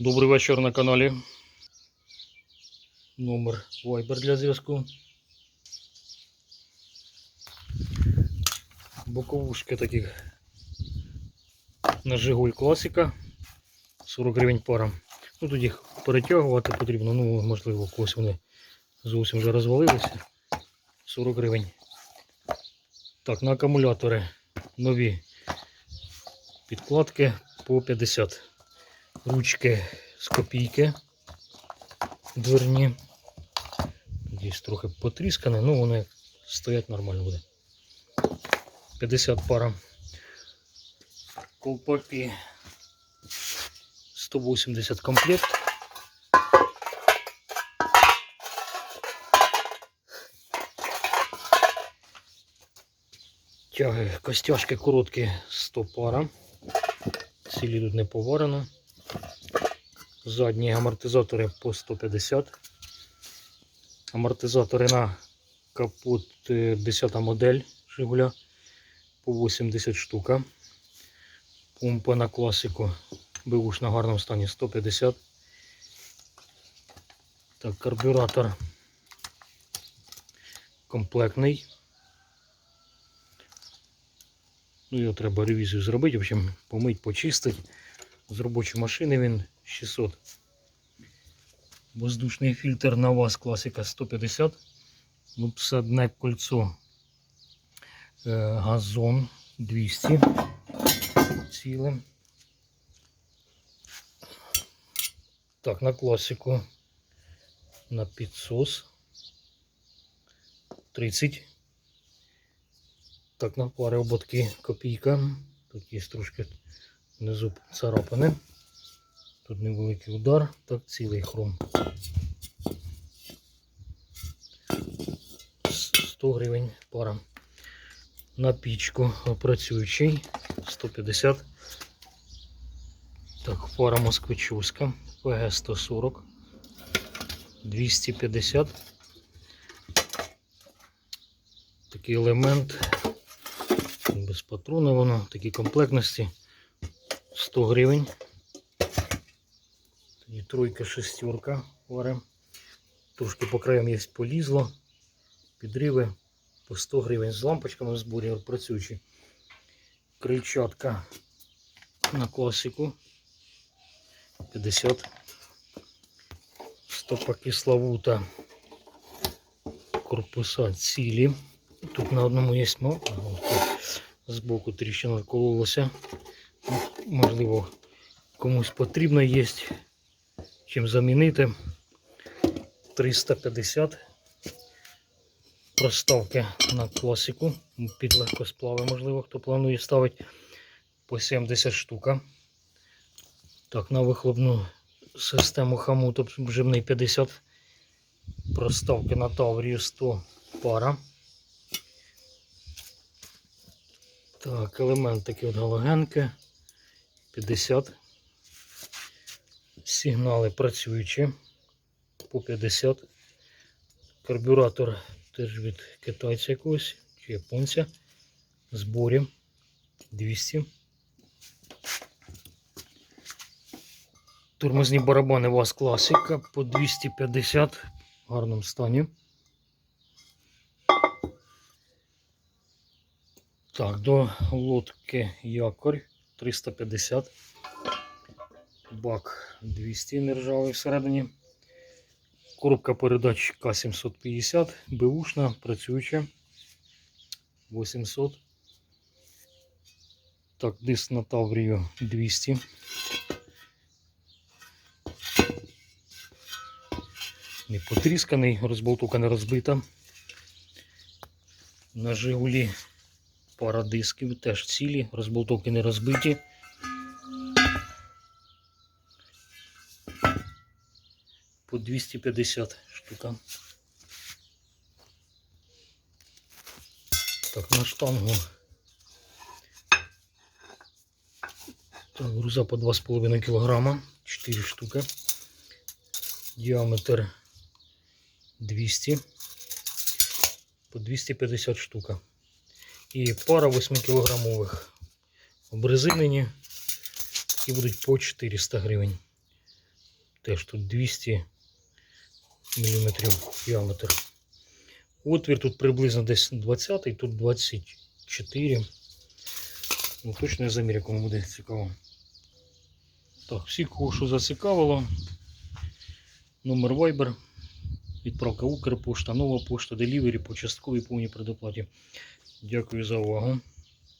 Добрий вечір на каналі. Номер Viber для зв'язку. Боковушки таких на Жигуль класика. 40 гривень пара. Ну тут їх перетягувати потрібно, ну можливо, когось вони зовсім вже розвалилися. 40 гривень. Так, на акумулятори нові підкладки по 50 ручки з копійки дверні. Десь трохи потріскане, ну вони стоять нормально буде. 50 пара. Колпаки 180 комплект. Тяги, костяшки короткі 100 пара. Цілі тут не поварено. Задні амортизатори по 150. Амортизатори на капот е, 10 модель Жигуля по 80 штука. Помпа на класику бивуш на гарному стані 150. Так, карбюратор комплектний. Ну, його треба ревізію зробити, в общем, помить, почистити. З робочої машини він 600. Воздушний фільтр на вас класика 150. Випсадне кольцо е, газон 200 ціле. Так, на класику на підсос 30. Так, на пари ободки копійка. Тут є внизу царапини. Тут невеликий удар, так цілий хром. 100 гривень пара. На пічку працюючий 150. Так, пара москвичівська, ПГ 140, 250. Такий елемент без патрону воно, такі комплектності 100 гривень. Тоді тройка шестерка варим. Трошки по краям є полізло. Підриви по 100 гривень з лампочками в зборі працюючі. Крильчатка на класику 50. Стопа кисловута. Корпуса цілі. Тут на одному є мо- збоку тріщина кололася. Можливо, комусь потрібно є чим замінити. 350 проставки на класику. Під легкосплави, можливо, хто планує ставити по 70 штука. Так, на вихлопну систему хамуту вживний 50. Проставки на Таврію 100 пара. Так, елемент такі от галогенки 50. Сигнали працюючі по 50. Карбюратор теж від китайця якогось чи японця. Зборі 200. Тормозні барабани ВАЗ класика по 250 в гарному стані. Так, до лодки якорь 350. Бак 200 нержавий всередині. Коробка передач К750, беушна, працююча. 800. Так, диск на Таврію 200. Не потрісканий, розболтука не розбита. На Жигулі пара дисків теж цілі, розболтовки не розбиті. По 250 штука. Так, на штангу. Так, груза по 2,5 кг, 4 штуки. Діаметр 200 по 250 штука. І пара 8 кілограмових обрезинені. І будуть по 400 гривень. теж тут 200 мм діаметр. Отвір тут приблизно десь 20, тут 24. Ну, точно не замір, кому буде цікаво. Так, всі, кого що зацікавило. Номер Viber. Відправка Укрпошта, нова пошта, делівері по частковій повній предоплаті. Дякую за увагу.